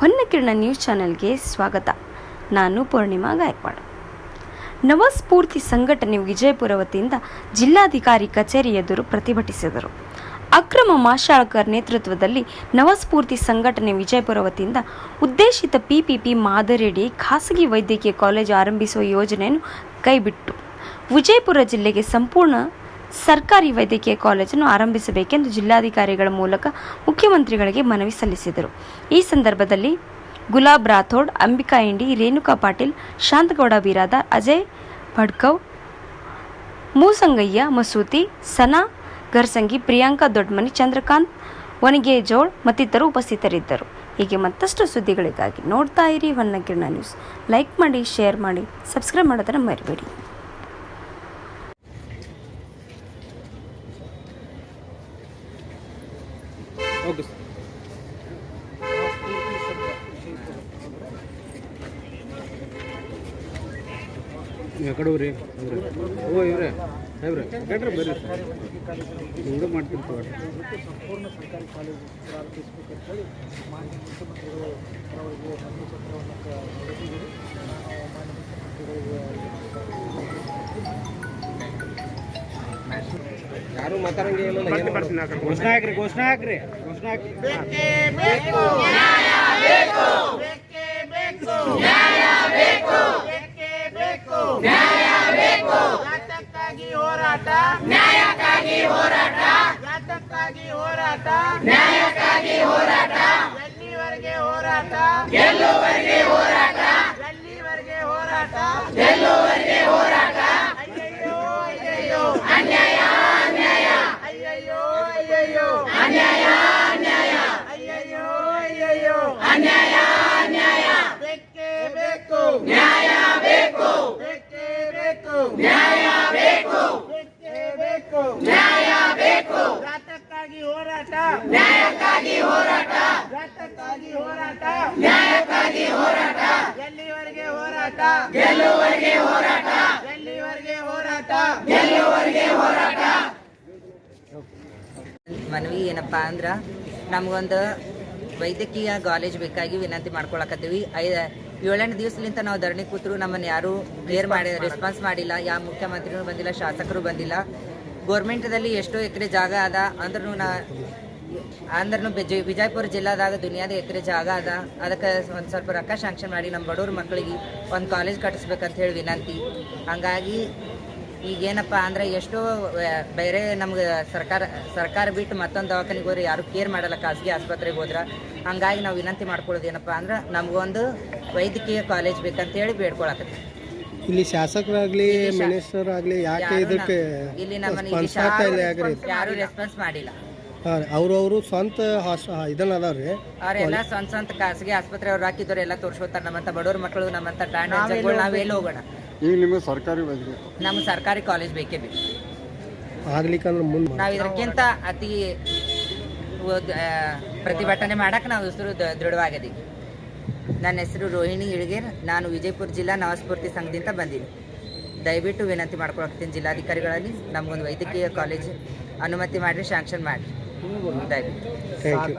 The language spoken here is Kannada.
ಹೊನ್ನಕಿರಣ ನ್ಯೂಸ್ ಚಾನೆಲ್ಗೆ ಸ್ವಾಗತ. ನಾನು ಪೂರ್ಣಿಮಾ ಗಾಯಕ್ವಾಡ್. ನವಸ್ಫೂರ್ತಿ ಸಂಘಟನೆ ವಿಜಯಪುರ ವತಿಯಿಂದ ಜಿಲ್ಲಾಧಿಕಾರಿ ಕಚೇರಿ ಎದುರು ಪ್ರತಿಭಟಿಸಿದರು. ಅಕ್ರಮ ಮಾಶಾಳ್ಕರ್ ನೇತೃತ್ವದಲ್ಲಿ ನವಸ್ಫೂರ್ತಿ ಸಂಘಟನೆ ವಿಜಯಪುರ ವತಿಯಿಂದ ಉದ್ದೇಶಿತ ಪಿಪಿಪಿ ಮಾದರಿಯಡಿ ಖಾಸಗಿ ವೈದ್ಯಕೀಯ ಕಾಲೇಜು ಆರಂಭಿಸುವ ಯೋಜನೆಯನ್ನು ಕೈಬಿಟ್ಟು ವಿಜಯಪುರ ಜಿಲ್ಲೆಗೆ ಸಂಪೂರ್ಣ ಸರ್ಕಾರಿ ವೈದ್ಯಕೀಯ ಕಾಲೇಜನ್ನು ಆರಂಭಿಸಬೇಕೆಂದು ಜಿಲ್ಲಾಧಿಕಾರಿಗಳ ಮೂಲಕ ಮುಖ್ಯಮಂತ್ರಿಗಳಿಗೆ ಮನವಿ ಸಲ್ಲಿಸಿದರು. ಈ ಸಂದರ್ಭದಲ್ಲಿ ಗುಲಾಬ್ ರಾಥೋಡ್, ಅಂಬಿಕಾ ಇಂಡಿ, ರೇಣುಕಾ ಪಾಟೀಲ್, ಶಾಂತಗೌಡ ಬಿರಾದಾರ್ ಅಜಯ್ ಭಡ್ಕವ್, ಮೂಸಂಗಯ್ಯ, ಮಸೂತಿ, ಸನಾ ಗರ್ಸಂಗಿ ಪ್ರಿಯಾಂಕಾ ದೊಡ್ಮನಿ, ಚಂದ್ರಕಾಂತ್, ವನಿಗೇಜೋಳ್ ಮತ್ತಿತರರು ಉಪಸ್ಥಿತರಿದ್ದರು. ಹೀಗೆ ಮತ್ತಷ್ಟು ಸುದ್ದಿಗಳಿಗಾಗಿ ನೋಡ್ತಾ ಇರಿ ಹೊನ್ನಕಿರಣ ನ್ಯೂಸ್. ಲೈಕ್ ಮಾಡಿ, ಶೇರ್ ಮಾಡಿ, ಸಬ್ಸ್ಕ್ರೈಬ್ ಮಾಡೋದನ್ನು ಮರಿಬೇಡಿ. ಓಕೆ ನೀವು ಕಡೆ ಹೋಗ್ರಿ ಇವ್ರೆ. ಓ ಇವ್ರೆ. ಸಾಹೇಬ್ರೆ ಕಟ್ರಿ ಬರ್ರಿ. ಸರ್ ಹಿಂಗೆ ಮಾಡ್ತಿರ್ತೀವಿ ಸಂಪೂರ್ಣ ಸರ್ಕಾರಿ ಕಾಲೇಜು ಮಾನ್ಯ ಮುಖ್ಯಮಂತ್ರಿಗಳು ಅವರಿಗೆ ಮನವಿ ಪತ್ರವನ್ನು ಕ- ಬರೆದಿದ್ದೀರಿ ಮಾನ್ಯ ಮುಖ್ಯಮಂತ್ರಿಗಳಿಗೆ ಯಾರು ಮಾತಾಡಂಗೆ ಇಲ್ಲ ಘೋಷಣೆ ಹಾಕ್ರಿ ಘೋಷಣೆ ಹಾಕ್ರಿ ಘೋಷಣೆ ಹಾಕ್ರಿ ಹೋರಾಟ ನ್ಯಾಯಕ್ಕಾಗಿ ಹೋರಾಟ ಯಾತಕ್ಕಾಗಿ ಹೋರಾಟ. ನ್ಯಾಯಕ್ಕಾಗಿ ಹೋರಾಟ. ಎಲ್ಲಿವರೆಗೆ ಹೋರಾಟ. ಗೆಲ್ಲುವರೆಗೆ ಹೋರಾಟ. ಎಲ್ಲಿವರೆಗೆ ಹೋರಾಟ. ಗೆಲ್ಲುವರೆಗೆ ಹೋರಾಟ. ಅಯ್ಯಯ್ಯೋ ಅಯ್ಯಯ್ಯೋ. ಅನ್ಯಾಯ ಅನ್ಯಾಯ. ಅಯ್ಯಯ್ಯೋ ಅಯ್ಯಯ್ಯೋ. ಅನ್ಯಾಯ ಅನ್ಯಾಯ. ಅಯ್ಯಯ್ಯೋ ಅಯ್ಯಯ್ಯೋ. ಅನ್ಯಾಯ ಅನ್ಯಾಯ. ಬೇಕೇ ಬೇಕು. ನ್ಯಾಯ ಬೇಕು. ಬೇಕೇ ಬೇಕು. ನ್ಯಾಯ ಬೇಕು ಬೇಕೇ ಬೇಕು ನ್ಯಾಯ ಬೇಕು ಜಾತಕ್ಕಾಗಿ ಹೋರಾಟ ನ್ಯಾಯಕ್ಕಾಗಿ ಹೋರಾಟ. ಹೋರಾಟ. ನ್ಯಾಯಕ್ಕಾಗಿ ಹೋರಾಟ. ಎಲ್ಲಿವರೆಗೆ ಹೋರಾಟ. ಗೆಲ್ಲುವರೆಗೆ ಹೋರಾಟ. ಎಲ್ಲಿವರೆಗೆ ಹೋರಾಟ. ಗೆಲ್ಲುವರೆಗೆ ಹೋರಾಟ. ಮನವಿ ಏನಪ್ಪ ಅಂದ್ರೆ ನಮಗೊಂದು ವೈದ್ಯಕೀಯ ಕಾಲೇಜ್ ಬೇಕಾಗಿ ವಿನಂತಿ ಮಾಡ್ಕೊಳಕತ್ತೀವಿ. ಐದು ಏಳೆಂಟು ದಿವಸಲಿಂತ ನಾವು ಧರಣಿ ಕೂತರು ನಮ್ಮನ್ನು ಯಾರೂ ಕ್ಲಿಯರ್ ಮಾಡಿ ರೆಸ್ಪಾನ್ಸ್ ಮಾಡಿಲ್ಲ. ಯಾವ ಮುಖ್ಯಮಂತ್ರಿನೂ ಬಂದಿಲ್ಲ ಶಾಸಕರು ಬಂದಿಲ್ಲ. ಗೋರ್ಮೆಂಟ್ದಲ್ಲಿ ಎಷ್ಟೋ ಎಕರೆ ಜಾಗ ಅದ ಅಂದ್ರೂ ನಾ ಅಂದ್ರೂ ವಿಜಯಪುರ ಜಿಲ್ಲಾದಾಗ ದುನಿಯಾದ ಎಕರೆ ಜಾಗ ಅದ. ಅದಕ್ಕೆ ಒಂದು ಸ್ವಲ್ಪ ರೊಕ್ಕ ಶಾಂಕ್ಷನ್ ಮಾಡಿ ನಮ್ಮ ಬಡವ್ರ ಮಕ್ಕಳಿಗೆ ಒಂದು ಕಾಲೇಜ್ ಕಟ್ಟಿಸ್ಬೇಕಂತ ಹೇಳಿ ವಿನಂತಿ. ಹಂಗಾಗಿ ಈಗೇನಪ್ಪ ಅಂದರೆ ಎಷ್ಟೋ ಬೇರೆ ನಮ್ಗೆ ಸರ್ಕಾರ ಸರ್ಕಾರ ಬಿಟ್ಟು ಮತ್ತೊಂದು ದವಾಖಾನೆಗೆ ಹೋದ್ರೆ ಯಾರು ಕೇರ್ ಮಾಡಲ್ಲ ಖಾಸಗಿ ಆಸ್ಪತ್ರೆಗೆ ಹೋದ್ರೆ. ಹಂಗಾಗಿ ನಾವು ವಿನಂತಿ ಮಾಡ್ಕೊಳ್ಳೋದು ಏನಪ್ಪ ಅಂದ್ರೆ ನಮಗೊಂದು ವೈದ್ಯಕೀಯ ಕಾಲೇಜ್ ಬೇಕಂತ ಹೇಳಿ ಬೇಡ್ಕೊಳಕತ್ತೀವಿ. ಇಲ್ಲಿ ಶಾಸಕರಾಗ್ಲಿ ಮಿನಿಸ್ಟರ್ ಆಗ್ಲಿ ಯಾಕೆ ಇದಕ್ಕೆ ಇಲ್ಲಿ ನಮ್ಮ ಯಾರು ರೆಸ್ಪಾನ್ಸ್ ಮಾಡಿಲ್ಲ. ಅವ್ರವ್ರು ಸ್ವಂತ ಹಾಸ್ ಇದನ್ನ ರೀ. ಅವರೆಲ್ಲ ಸ್ವಂತ ಸ್ವಂತ ಖಾಸಗಿ ಆಸ್ಪತ್ರೆ ಅವ್ರು ಹಾಕಿದವ್ರು ಎಲ್ಲ ತೋರಿಸ್ಕೊತಾರೆ ನಮ್ಮಂತ ಬಡವ್ರ ಮಕ್ಕಳು ನಮ್ಮಂತ ನಾವು ಎಲ್ಲಿ ಹೋಗೋಣ ಈಗ ನಿಮಗೆ ಸರ್ಕಾರಿ ನಮ್ಮ ಸರ್ಕಾರಿ ಕಾಲೇಜ್ ಬೇಕೇ ಬೇಕು. ಆಗ್ಲಿಕ್ಕಂದ್ರೆ ಮುಂದೆ ನಾವು ಇದಕ್ಕಿಂತ ಅತಿ ಪ್ರತಿಭಟನೆ ಮಾಡಕ್ಕೆ ನಾವು ಹೆಸರು ದೃಢವಾಗಿದೆ. ನನ್ನ ಹೆಸರು ರೋಹಿಣಿ ಇಳಗೇರ್. ನಾನು ವಿಜಯಪುರ ಜಿಲ್ಲಾ ನವಸ್ಫೂರ್ತಿ ಸಂಘದಿಂದ ಬಂದೀನಿ. ದಯವಿಟ್ಟು ವಿನಂತಿ ಮಾಡ್ಕೊಳ್ತೀನಿ ಜಿಲ್ಲಾಧಿಕಾರಿಗಳಲ್ಲಿ ನಮಗೊಂದು ವೈದ್ಯಕೀಯ ಕಾಲೇಜ್ ಅನುಮತಿ ಮಾಡಿರಿ ಶಾಂಕ್ಷನ್ ಮಾಡಿ থ্যাংক ইউ